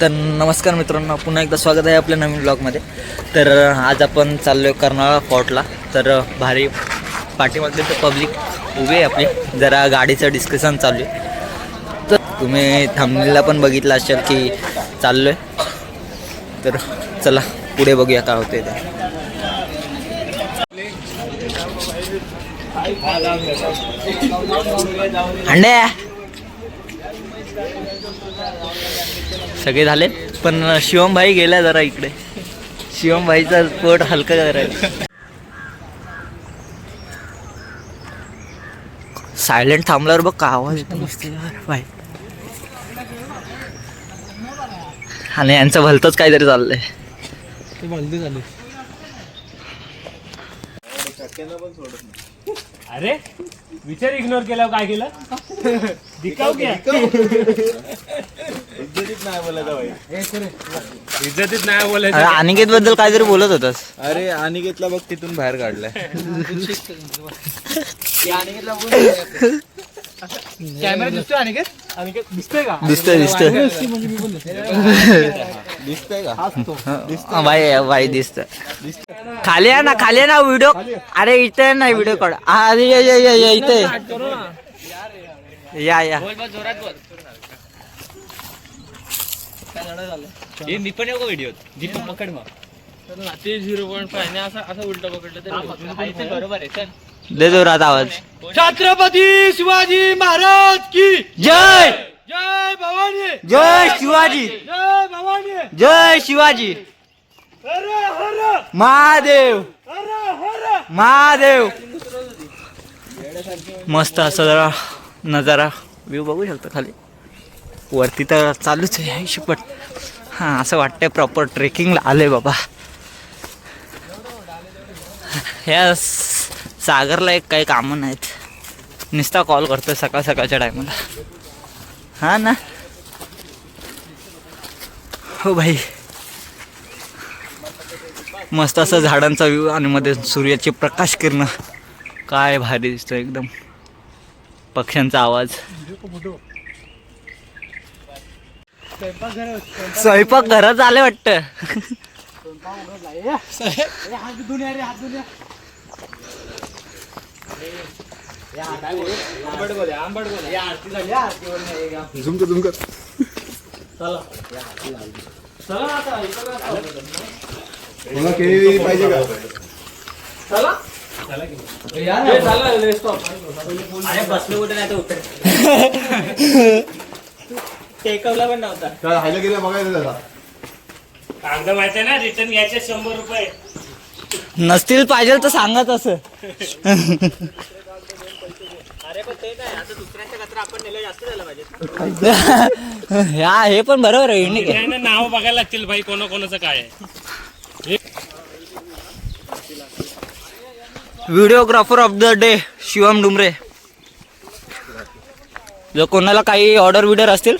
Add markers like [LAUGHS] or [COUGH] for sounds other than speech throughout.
तर नमस्कार मित्रांनो पुन्हा एकदा स्वागत आहे आपल्या नवीन ब्लॉगमध्ये तर आज आपण चाललो आहे कर्नाळा फोर्टला. तर भारी पाठीमागचे तर पब्लिक उभी आहे आपली. जरा गाडीचं डिस्कशन चालू आहे. तर तुम्ही थांबलेला पण बघितलं असेल की चाललो आहे तर चला पुढे बघूया काय होते ते. अंड्या सगळे झाले. पण शिवम भाई गेला जरा इकडे. शिवम भाईचा पोट हलका करायला. सायलेंट थांबल्यावर बघ का आवाज येतो मस्त. यार भाई आणि यांचं भलतंच काहीतरी चाललंय. ते भलते झाले. अरे विचार इग्नोर केल्यावर काय केलं? इज्जतीत नाही बोलायचं. अनिकेत बद्दल काहीतरी बोलत होतास. अरे अनिकेतला बघ तिथून बाहेर काढलाय. कॅमेरा दिसतोय अनिकेत? अनिकेत दिसतोय का? दिसतोय दिसतोय. दिसतंय का? हा, भाई भाई दिसत खाली आहे ना खाली आहे ना व्हिडिओ अरे इथे नाही व्हिडिओ काढ. हा, अरे या या या या मी पण येऊ व्हिडिओ दीपक पकड मग ते झिरो पॉईंट फाय असं असं उलट पकडलं बरोबर आहे चल दे जोरात आवाज. छत्रपती शिवाजी महाराज की जय! जय भवानी! जय शिवाजी! जय भवानी! जय शिवाजी! महादेव! महादेव! मस्त असं जरा नजारा व्ह्यू बघू शकतो खाली. वरती तर चालूच आहे शिपट हां असं वाटतंय प्रॉपर ट्रेकिंगला आले बाबा. ह्या सागरला एक काही कामं नाहीत. नुसता कॉल करतोय सकाळ सकाळच्या टायमाला हां ना? हो भाई. मस्त असं झाडांचा व्ह्यू आणि मध्ये सूर्याचे प्रकाश किरण. काय भारी दिसतं एकदम. पक्ष्यांचा आवाज. स्वयंपाक घरात आले वाटतं. झुम कर झुम कर मला केळी पाहिजे का टेकवला पण नव्हता. चल हायला गेलं बघायचं जरा कागद माहिती आहे ना रिटर्न घ्यायचे शंभर रुपये. नसतील पाहिजे तर सांगत असं. ह्या [LAUGHS] हे पण बरोबर आहे युनिक आहे. नाही ना नाव बघायला लागतील भाई कोणा कोणाचं काय आहे. Videographer of the day Shivam Dumre. जर कोणाला काही ऑर्डर विडर असतील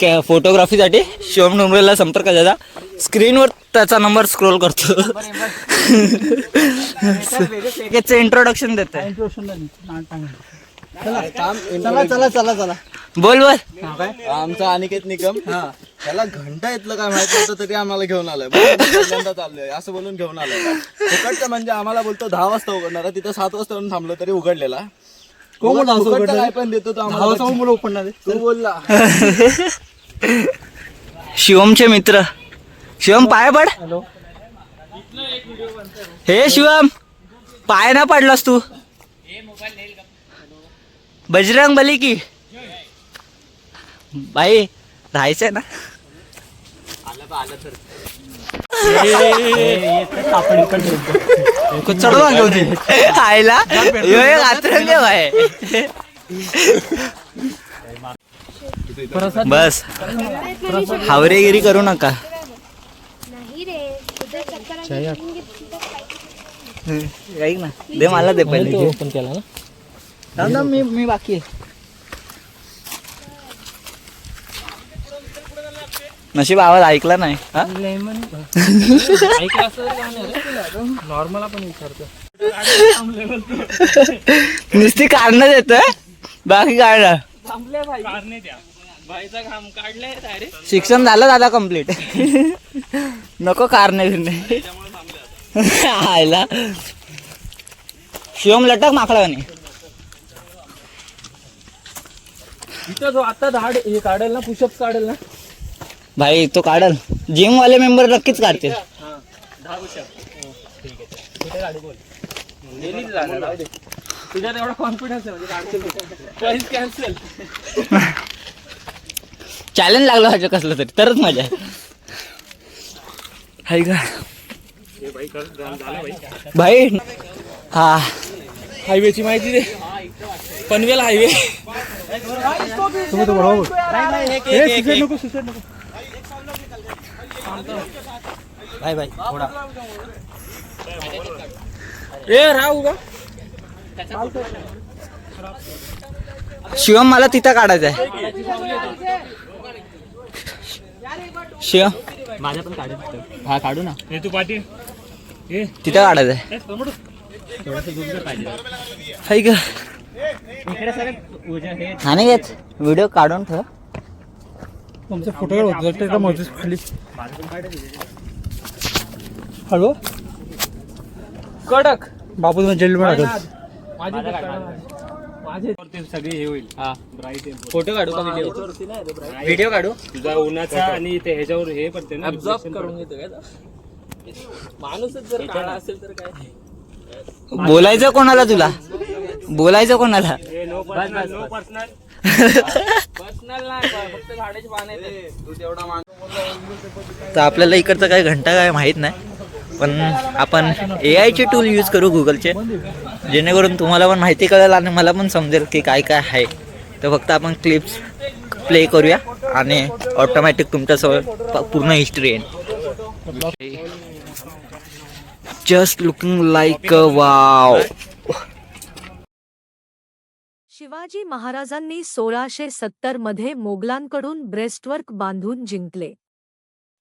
कॅ फोटोग्राफीसाठी शिवम डुमरेला संपर्क साधा स्क्रीनवर त्याचा नंबर स्क्रोल करतो. त्याचं इंट्रोडक्शन देत. चला चला चला चला बोल बोल. आमचा अनिकेत निकम. त्याला घंटा इथलं काय माहीत नव्हतं तरी आम्हाला घेऊन आलाय. पहिल्यांदा चाललोय. असं बोलून घेऊन आलाय. फुकटचं म्हणजे आम्हाला बोलतो दहा वाजता उघडणार आहे. तिथं सात वाजता येऊन थांबलो तरी उघडलेला. काय पण देतो तो आम्हाला तू बोलला. [LAUGHS] शिवमचे मित्र. शिवम पाय पड. हे शिवम पाय ना पडलास तू. बजरंग बली की. बाई राहायचंय ना. चढवा घेऊन आयला आतरंग आहे बस. हावरेगिरी करू नका. ऐक ना. दे मला दे पहिले. ओपन केला ना. मी मी बाकी आहे. नशीब आवाज ऐकला नाही? नॉर्मल आपण विचारतो. नुसती कारण देत बाकी कारणे द्या बाईचा घाम काढलाय अरे शिक्षण झालं दादा कंप्लीट नको कारणे बिरणे. आयला. शिवम लटक माकडा नाही इथं जो आता धाड हे काढेल ना पुशअप काढेल ना? भाई तो काढल. जिम वाले मेंबर नक्कीच काढतील. दहा पुशअप ठीक आहे कुठे गाडी बोल नेलीच जाणार जाऊ दे. तुझ्यात एवढा कॉन्फिडन्स आहे म्हणजे कॅन्सल [LAUGHS] चॅलेंज लागलं पाहिजे कसलं तरी. तरच मजा आहे. का? भाई हा. हायवेची माहिती दे. पनवेल हायवे. भाई भाई थोडा. ए राहू का शिवम मला तिथं काढायचं आहे शिवम माझ्या पण हा काढू ना. हे तू पाटील. हे. तिथं काढायचं आहे. थोडंसं दूर जर पाहिजे. हाय का हे हा. नाही येत व्हिडिओ काढून ठेव. तुमचा फोटो होता मजूस खाली. हॅलो? कडक. बापू तुम्ही टाकत माझे माझे सगळे हे होईल. हा. फोटो काढू का व्हिडिओ व्हिडिओ काढू? तुझा उन्हाचा आणि ते ह्याच्यावर हे पडते ना ऍब्झॉर्ब करून घेतो काय माणूसच जर काळा असेल तर काय? बोलायचं कोणाला तुला? बोलायचं कोणाला? No personal no personal personal नाही फक्त झाडाची पानं तर आपल्याला इकडचं काय घंटा काय माहीत नाही. पण आपण ए आयचे टूल यूज करू गुगलचे जेणेकरून तुम्हाला पण माहिती कळेल आणि मला पण समजेल की काय काय आहे. तर फक्त आपण क्लिप्स प्ले करूया आणि ऑटोमॅटिक तुमच्यासमोर पूर्ण हिस्ट्री येईल. Just looking like wow Shivaji महाराजांनी सोळाशे सत्तरमध्ये मोगलांकडून ब्रेस्टवर्क बांधून जिंकले.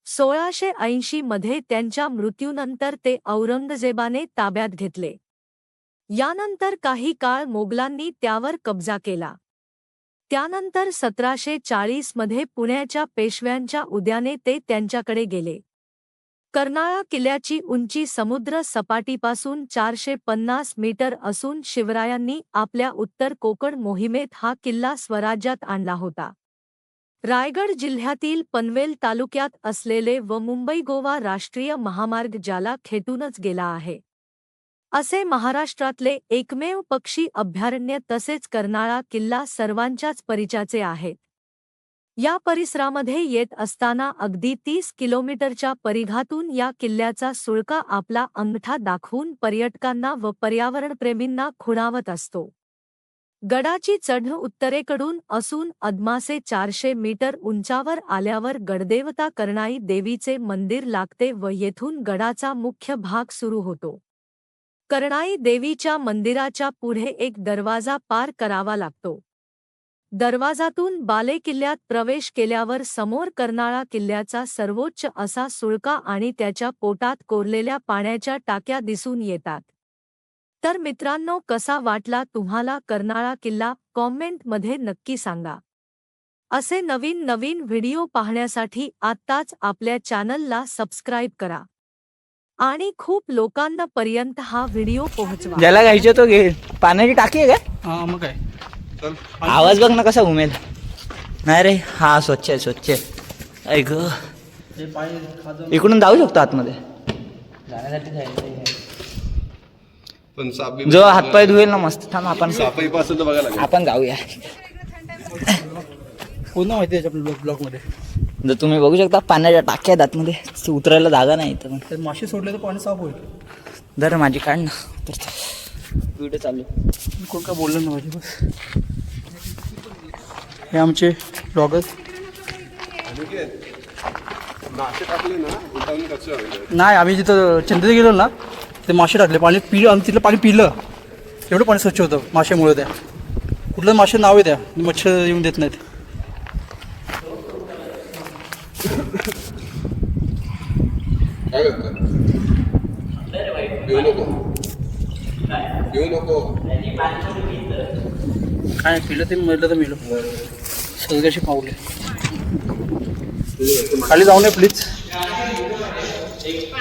सोळाशे ऐंशी मध्ये त्यांच्या मृत्यूनंतर ते औरंगजेबाने ताब्यात घेतले. यानंतर काही काळ मोगलांनी त्यावर कब्जा केला. त्यानंतर सतराशे चाळीसमध्ये पुण्याच्या पेशव्यांच्या उद्याने ते त्यांच्याकडे गेले. कर्नाळा किल्ल्याची उंची समुद्र सपाटीपासून चारशे पन्नास मीटर असून शिवरायांनी आपल्या उत्तर कोकण मोहिमेत हा किल्ला स्वराज्यात आणला होता. रायगड जिल्ह्यातील पनवेल तालुक्यात असलेले व मुंबई गोवा राष्ट्रीय महामार्ग ज्याला खेटूनच गेला आहे. असे महाराष्ट्रातले एकमेव पक्षी अभयारण्य तसेच कर्नाळा किल्ला सर्वांच्याच परिचयाचे आहेत. या परिसरामध्ये येत असताना अगदी तीस किलोमीटरच्या परिघातून या किल्ल्याचा सुळका आपला अंगठा दाखवून पर्यटकांना व पर्यावरणप्रेमींना खुणावत असतो. गडाची चढ उत्तरेकडून असून अदमासे चारशे मीटर उंचावर आल्यावर गडदेवता करणाई देवीचे मंदिर लागते व येथून गडाचा मुख्य भाग सुरू होतो. करणाई देवीच्या मंदिराच्या पुढे एक दरवाजा पार करावा लागतो. दरवाजातून बाले किल्ल्यात प्रवेश केल्यावर समोर कर्नाळा किल्ल्याचा सर्वोच्च असा सुळका आणि त्याच्या पोटात कोरलेल्या पाण्याच्या टाक्या दिसून येतात. तर मित्रांनो कसा वाटला तुम्हाला कर्नाळा किल्ला? कॉमेंटमध्ये नक्की सांगा. असे नवीन नवीन व्हिडिओ पाहण्यासाठी आत्ताच आपल्या चॅनलला सबस्क्राईब करा. आणि खूप लोकांपर्यंत हा व्हिडिओ पोहोचवा. ज्याला घ्यायचे तो घे पाण्याची टाकी आहे का? हा मग काय? आवाज बघ ना कसा घुमेल. नाही रे हा स्वच्छ आहे स्वच्छ आहे. ऐक इकडून जाऊ शकतो आतमध्ये. पण सापी जो हातपाय धुवेल ना मस्त थांब आपण सापई पासून तर बघायला लागेल. आपण जाऊया. पूर्ण माहिती आहे आपल्या ब्लॉगमध्ये जर तुम्ही बघू शकता पाण्याच्या टाक्या आहेत आतमध्ये. उतरायला जागा नाही इथं पण. तर मासे सोडले तर पाणी साफ होईल. जर माझी काढ ना. तर व्हिडिओ चालू. आहे. कोण काय बोललं ना माझे बस. हे आमचे ब्लॉगर्स टाकले ना उठावून नाही आम्ही जिथं चंद्र गेलो ना ते मासे टाकले. पाणी पिलं आणि तिथलं पाणी पिलं. एवढं पाणी स्वच्छ होतं माशामुळे त्या. कुठलं मासे नाव आहे त्या? मच्छर येऊन देत नाहीत. काय पिलं ते मरलं तर मिळलं सगळ्याशी कशी पावले. खाली जाऊ नये प्लीज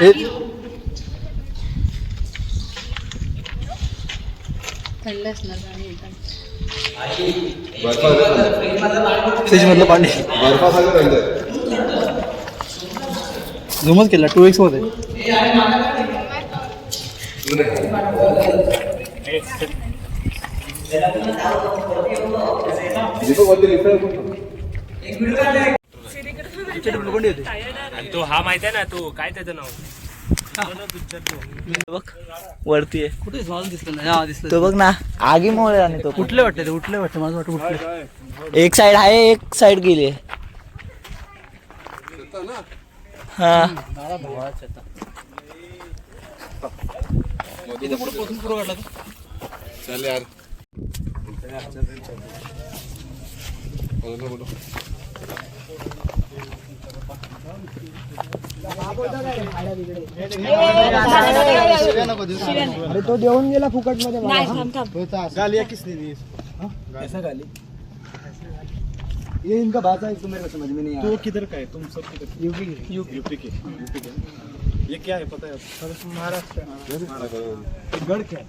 हे फ्रीज मधलं पाणी. थंड झुमच केला टू एक्समध्ये. कोण? तो हा माहिती आहे ना तू काय त्याचं नाव? बघ वरती आहे. कुठे मला दिसलं नाही. हा दिसलं. तो बघ ना आगीमुळे आणि तो. कुठले वाटते ते कुठले वाटते माझं वाटतं कुठले एक साइड आहे एक साइड गेली हा. इथे कुठे पोहोचून पुढं काढला तू? चल यार. बोलो, बोलो. तो देऊन गेला फुकट मध्ये गाली किसने दी कैसा गाली ये इनका भाषा है तुम्हें समझ में नहीं आ तो किधर का है तुम सब किधर यूपी के यूपी के यूपी के ये क्या है पता है महाराष्ट्र गढ़ क्या है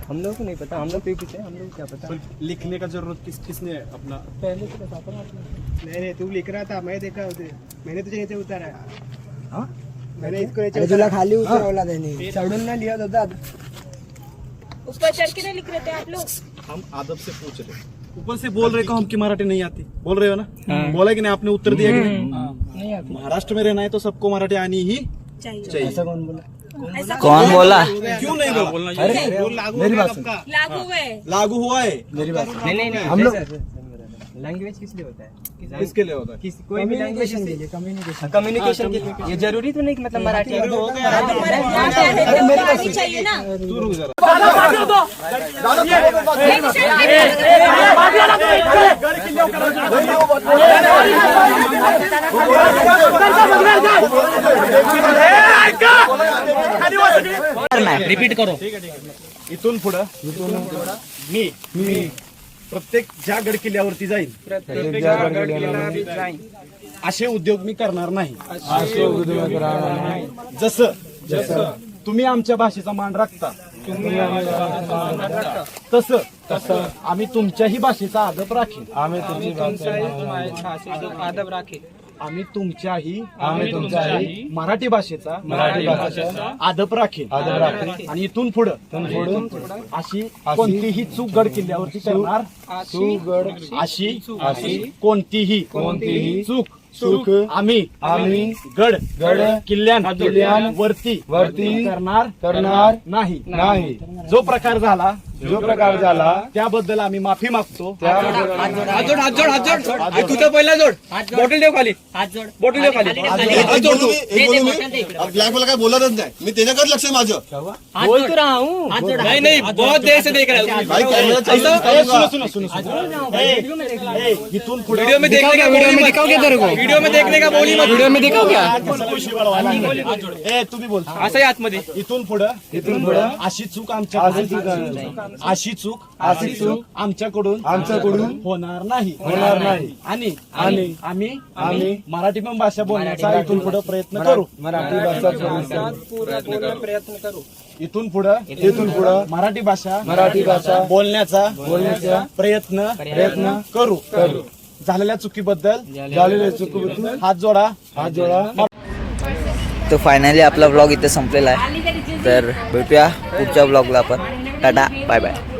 हम लोग को नहीं पता हम लोग पे पीछे हम लोग क्या पता लिखने का ज़रूरत किस किसने है अपना पहले से बताता ना नहीं नहीं तू लिख रहा था मैं देखा उसे मैंने तुझे नीचे उतारा है हाँ? मैंने इसको नीचे तुला खाली उतरवला त्याने. चढून ना लिहत होता. ऊपर चढ़ के नहीं लिख रहे थे आप लोग? हम आदब से पूछ रहे ऊपर से बोल रहे को हम की मराठी नहीं आती। बोल रहे हो ना? बोला कि नहीं आपने उत्तर दिया कि नहीं? महाराष्ट्र में रहना है तो सबको मराठी आनी ही चाहिए। कौन बोला? कौन बोला? क्यों नहीं बोला? मेरी बात लागू है। लागू हुआ है। मेरी बात नहीं नहीं हम लोग लैंग्वेज किस लिए होता है? किसके लिए होता है? किस कोई भी लैंग्वेज कम्युनिकेशन के लिए कम्युनिकेशन कम्युनिकेशन के लिए। ये ज़रूरी तो नहीं कि मतलब मराठी आनी चाहिए ना। तू रुक जरा रिपीट करो। इथून पुढं। मी। मी। प्रत्येक ज्या गड किल्ल्यावरती जाईल असे उद्योग मी करणार नाही. जसं जसं. तुम्ही आमच्या भाषेचा मान राखता. तसं तसं. आम्ही तुमच्याही भाषेचा आदर राखील आम्ही आदब राखे आम्ही तुमच्याही आम्ही तुमच्याही मराठी भाषेचा मराठी भाषेचा आदप राखील आदप राखील आणि इथून पुढं पुढं अशी कोणतीही चूक गड किल्ल्यावरती करणार गड अशी अशी कोणतीही कोणतीही चूक चूक आम्ही आम्ही गड गड किल्ल्यान किल्ल्यान वरती वरती करणार करणार नाही. नाही. जो प्रकार झाला जो प्रकार झाला त्याबद्दल आम्ही माफी मागतो हात जोड हात जोड हात जोड तुझं पहिला जोड बॉटल ठेव खाली हात जोड बॉटल ठेव खाली हात जोड तू. ब्लॅक मला काय बोलतच नाही मी त्याच्याकडे लक्ष आहे माझं बोल तो रहा हूँ नहीं नहीं बहुत देर से देख रहा हूँ भाई कॅमेरा चालू ऐसा- आहे, सुनो सुनो, सुनो सुनो ए, ए, इथून पुढे वीडियो में देखने का वीडियो में दिखाओ क्या तेरे को वीडियो में देखने का बोली मत वीडियो में दिखाओ क्या ए तुम्ही बोल असं आतमध्ये इथून पुढं इथून पुढं अशी चूक आमच्या अशी चूक अशी चूक आमच्याकडून आमच्याकडून होणार नाही. होणार नाही. आणि आणि आम्ही आम्ही मराठी पण भाषा बोलण्याचा इथून पुढे प्रयत्न करू. मराठी भाषा प्रयत्न करू. इथून पुढं इथून पुढं मराठी भाषा मराठी भाषा बोलण्याचा बोलण्याचा प्रयत्न प्रयत्न करू. करू. झालेल्या चुकीबद्दल झालेल्या चुकीबद्दल हात जोडा. हात जोडा. तर फायनली आपला ब्लॉग इथे संपलेला आहे. तर भेटूया पुढच्या ब्लॉगला आपण. Tata bye bye